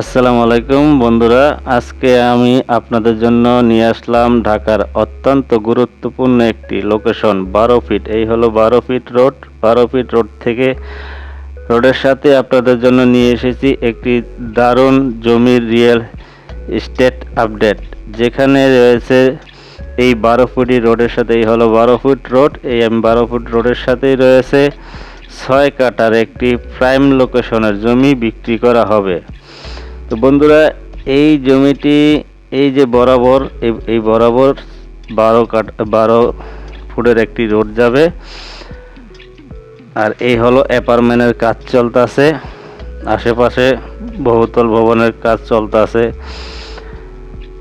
আসসালামু আলাইকুম বন্ধুরা, আজকে আমি আপনাদের জন্য নিয়ে আসলাম ঢাকার অত্যন্ত গুরুত্বপূর্ণ একটি লোকেশন বারো ফিট। এই হলো বারো ফিট রোড। বারো ফিট রোড থেকে রোডের সাথে আপনাদের জন্য নিয়ে এসেছি একটি দারুণ জমির রিয়েল এস্টেট আপডেট যেখানে রয়েছে এই বারো ফুটি রোডের সাথে, এই হলো বারো ফুট রোড। এই আমি বারো ফুট রোডের সাথেই রয়েছে ছয় কাটার একটি প্রাইম লোকেশনের জমি বিক্রি করা হবে। তো বন্ধুরা, এই জমিটি এই যে বরাবর, এই- বরাবর বারো কাট বারো ফুটের একটি রোড যাবে। আর এই হলো অ্যাপার্টমেন্টের কাজ চলতেছে। আশেপাশে বহুতল ভবনের কাজ চলতেছে।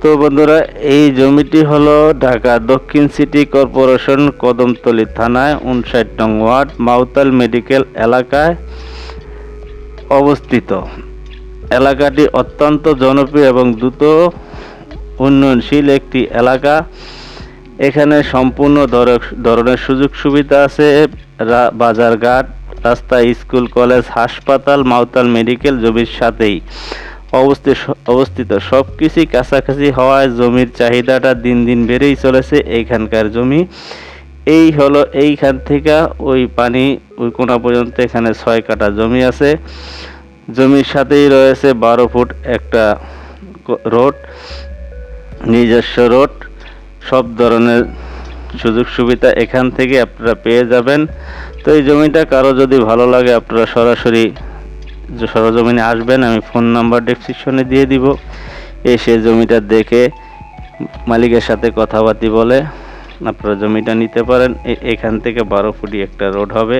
তো বন্ধুরা, এই জমিটি হলো ঢাকা দক্ষিণ সিটি কর্পোরেশন কদমতলী থানায় উনষাট নং ওয়ার্ড, মাউতাল মেডিকেল এলাকায় অবস্থিত। এলাকাটি অত্যন্ত জনপ্রিয় এবং দ্রুত উন্নয়নশীল একটি এলাকা। এখানে সম্পূর্ণ ধর- ধরনের সুযোগ সুবিধা আছে। বাজারঘাট, রাস্তা, স্কুল, কলেজ, হাসপাতাল মাউতাল মেডিকেল, জমির সাথেই অবস্থিত অবস্থিত। সব কিছুই কাছাকাছি হওয়ায় জমির চাহিদাটা দিন দিন বেড়েই চলেছে এইখানকার জমি। এই হলো এইখান থেকে ওই পানি ওই কোনা পর্যন্ত এখানে ছয় কাটা জমি আছে। জমির সাথেই রয়েছে বারো ফুট একটা রোড, নিজস্ব রোড, সব ধরনের সুযোগ সুবিধা এখান থেকে আপনারা পেয়ে যাবেন। তো এই জমিটা কারও যদি ভালো লাগে আপনারা সরাসরি সরজমিনে আসবেন, আমি ফোন নাম্বার ডেসক্রিপশনে দিয়ে দিব। এসে জমিটা দেখে মালিকের সাথে কথাবার্তি বলে আপনারা জমিটা নিতে পারেন। এখান থেকে বারো ফুটি একটা রোড হবে।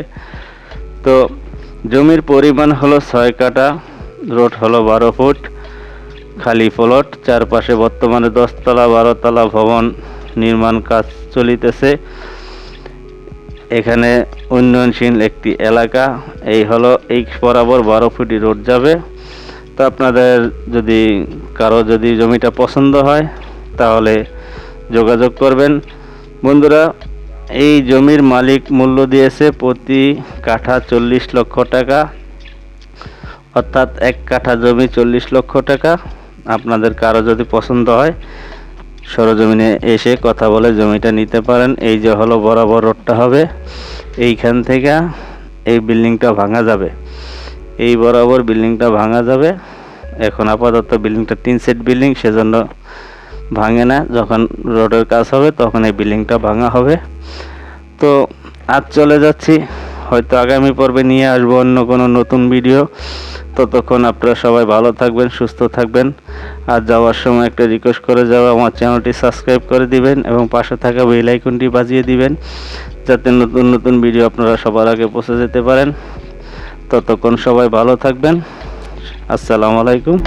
তো জমির পরিমাণ হলো ছয় কাটা রোড হলো বারো ফুট, খালি প্লট, চারপাশে বর্তমানে দশতলা, বারোতলা ভবন নির্মাণ কাজ চলিতেছে। এখানে উন্নয়নশীল একটি এলাকা, এই হলো এই বরাবর বারো ফুটি রোড যাবে। তো আপনাদের যদি কারও যদি জমিটা পছন্দ হয়, তাহলে যোগাযোগ করবেন। বন্ধুরা এই জমির মালিক মূল্য দিয়েছে প্রতি কাঠা চল্লিশ লক্ষ টাকা, অর্থাৎ এক কাঠা জমি চল্লিশ লক্ষ টাকা। আপনাদের কারও যদি পছন্দ হয়, সরজমিনে এসে কথা বলে জমিটা নিতে পারেন। এই যে হলো বরাবর রোডটা হবে, এইখান থেকে এই বিল্ডিংটা ভাঙা যাবে। এই বরাবর বিল্ডিংটা ভাঙা যাবে। এখন আপাতত বিল্ডিংটা তিন সেট বিল্ডিং, সেজন্য ভাঙে না। যখন রোডের কাজ হবে, তখন এই বিল্ডিংটা ভাঙা হবে। তো আজ চলে যাচ্ছি। হয়তো আগামী পর্বে নিয়ে আসব অন্য কোনো নতুন ভিডিও। ততক্ষণ আপনারা সবাই ভালো থাকবেন, সুস্থ থাকবেন। আর যাওয়ার সময় একটা রিকোয়েস্ট করে যাওয়া, আমার চ্যানেলটি সাবস্ক্রাইব করে দিবেন এবং পাশে থাকা বেল আইকনটি বাজিয়ে দিবেন, যাতে নতুন নতুন ভিডিও আপনারা সবার আগে পৌঁছে যেতে পারেন। ততক্ষণ সবাই ভালো থাকবেন। আসসালামু আলাইকুম।